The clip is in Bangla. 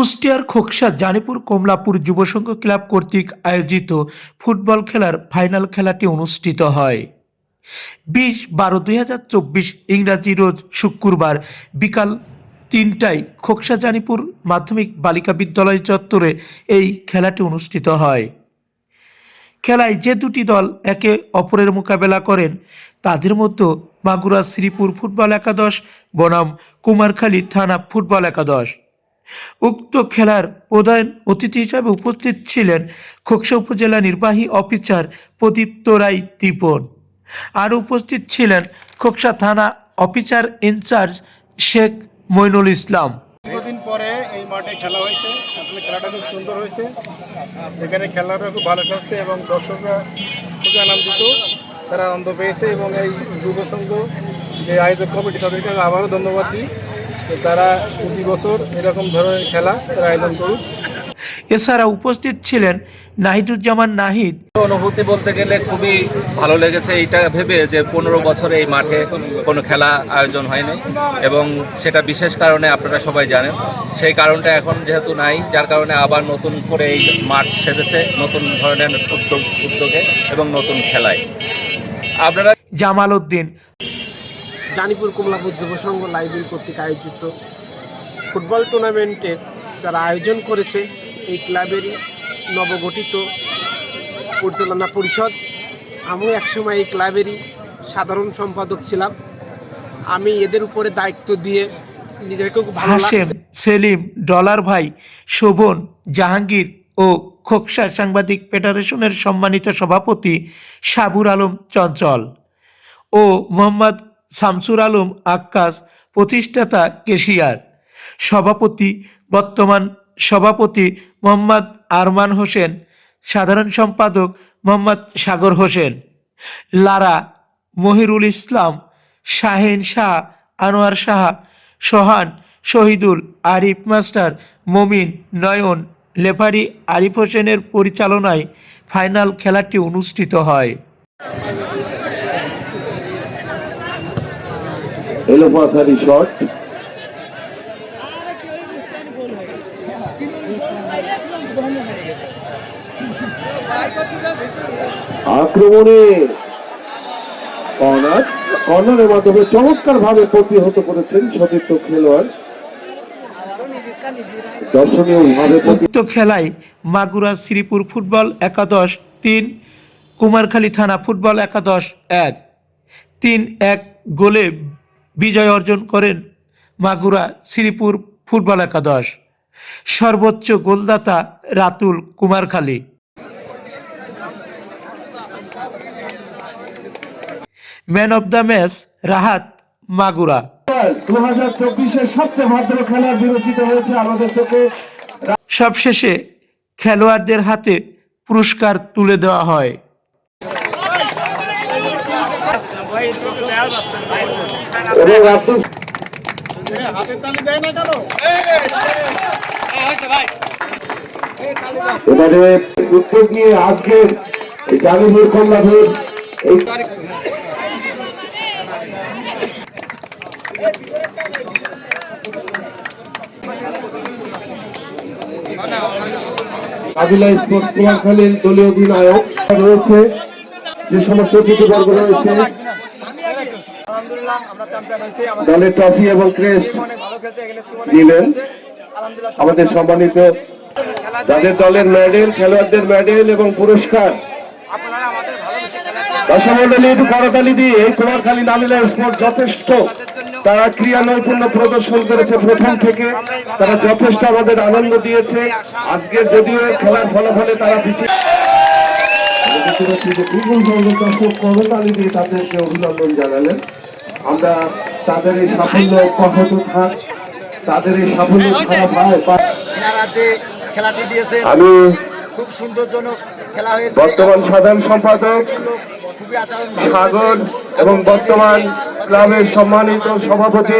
কুষ্টিয়ার খোকসা, জানিপুর, কমলাপুর যুবসংঘ ক্লাব কর্তৃক আয়োজিত ফুটবল খেলার ফাইনাল খেলাটি অনুষ্ঠিত হয়। বিশ বারো দুই হাজার চব্বিশ ইংরাজি রোজ শুক্রবার বিকাল তিনটায় খোকসা, জানিপুর মাধ্যমিক বালিকা বিদ্যালয় চত্বরে এই খেলাটি অনুষ্ঠিত হয়। খেলায় যে দুটি দল একে অপরের মোকাবেলা করেন, তাদের মধ্যে মাগুরা শ্রীপুর ফুটবল একাদশ, বনাম কুমারখালী থানা ফুটবল একাদশ। উক্ত খেলার প্রধান অতিথি হিসাবে উপস্থিত ছিলেন খোকসা উপজেলা নির্বাহী অফিসার প্রদীপ্ত রায় দীপন আর উপস্থিত ছিলেন খোকসা থানা officer in charge Sheikh Moinul Islam. দীর্ঘদিন পরে এই মাঠে খেলা হয়েছে। আসলে খেলাটা খুব সুন্দর হয়েছে। এখানে খেলাটা খুব ভালো খেলছে এবং দর্শকরা খুবই আনন্দিত। তারা আনন্দ পেয়েছে এবং এই যুব সংঘ যে আয়োজক কমিটি তাদেরকে আবারও ধন্যবাদ দিই। তারা প্রতি বছর এরকম ধরনের খেলা তারা আয়োজন করুক এছাড়া উপস্থিত ছিলেন নাহিদুজ্জামান নাহিদ। অনুভূতি বলতে গেলে খুবই ভালো লেগেছে এইটা ভেবে যে পনেরো বছরে এই মাঠে কোনো খেলা আয়োজন হয়নি এবং সেটা বিশেষ কারণে আপনারা সবাই জানেন। সেই কারণটা এখন যেহেতু নাই যার কারণে আবার নতুন করে এই মাঠ সেজেছে নতুন ধরনের উদ্যোগ উদ্যোগে এবং নতুন খেলায়। আপনারা জামাল উদ্দিন জানিপুর কমলাপুর যুব সংঘ লাইব্রেরি কর্তৃক আয়োজিত ফুটবল টুর্নামেন্টের যারা আয়োজন করেছে। এই ক্লাবেরই নবগঠিত পরিচালনা পরিষদ। আমি একসময় এই ক্লাবেরই সাধারণ সম্পাদক ছিলাম। আমি এদের উপরে দায়িত্ব দিয়ে নিজেকে খুব ভালো সেলিম ডলার ভাই শোভন জাহাঙ্গীর ও খোকসা সাংবাদিক ফেডারেশনের সম্মানিত সভাপতি সাবুর আলম চঞ্চল ও মোহাম্মদ শামসুর আলম আক্কাস, প্রতিষ্ঠাতা কেশিয়ার। সভাপতি বর্তমান সভাপতি মোহাম্মদ আরমান হোসেন, সাধারণ সম্পাদক মোহাম্মদ সাগর হোসেন। লারা মহিরুল ইসলাম, শাহিন শাহ, আনোয়ার শাহ, সোহান, শহীদুল, আরিফ মাস্টার, মমিন, নয়ন, লেফারি আরিফ হোসেনের পরিচালনায় ফাইনাল খেলাটি অনুষ্ঠিত হয়। এলোপাথারি শট। আক্রমণে কর্নার। কর্নারের মাধ্যমে চমৎকার ভাবে প্রতিহত করেছেন সতীর্থ খেলোয়াড়। খেলায় মাগুরা শ্রীপুর ফুটবল একাদশ, তিন কুমারখালী থানা ফুটবল একাদশ, এক। তিন এক গোলে বিজয় অর্জন করেন মাগুরা শ্রীপুর ফুটবল একাদশ। সর্বোচ্চ গোলদাতা Ratul Kumarkhali. Man of the match Rahat Magura. দু হাজার চব্বিশের সবচেয়ে ভদ্র খেলা বিবেচিত হয়েছে আমাদের চোখে। সবশেষে খেলোয়াড়দের হাতে পুরস্কার তুলে দেওয়া হয় এবং আব্দুল হাতের তালি দেয় না কেন এবারে উদ্যোগ নিয়ে আজকের স্পোর্টস দলীয় অধিনায়ক। রয়েছে যে সমস্ত অতিথিবর্গ রয়েছে। আলহামদুলিল্লাহ আমরা চ্যাম্পিয়ন হয়েছি দলের ট্রফি এবং ক্রেস্ট দিলেন আমাদের সম্মানিত যাদের দলের মেডেল খেলোয়াড়দের মেডেল এবং পুরস্কার। একটু করতালি দিয়ে এই কুমারখালী নালিলা স্পোর্ট যথেষ্ট। তারা ক্রিয়া নৈপুণ্য প্রদর্শন করেছে প্রথম থেকে। তারা যথেষ্ট আমাদের আনন্দ দিয়েছে। আজকে যদিও খেলার ফলাফলে তারা পিছিয়ে বিপুল সংখ্যক দর্শক করতালি দিয়ে তাদেরকে অভিনন্দন জানালেন। আমরা তাদের এই সাফল্য অব্যাহত থাক তাদের এই সাফল্য এনারা যে খেলাটি দিয়েছে আমি খুব সুন্দরজনক খেলা হয়েছে। বর্তমান সাধারণ সম্পাদক সাগর এবং বর্তমান ক্লাবের সম্মানিত সভাপতি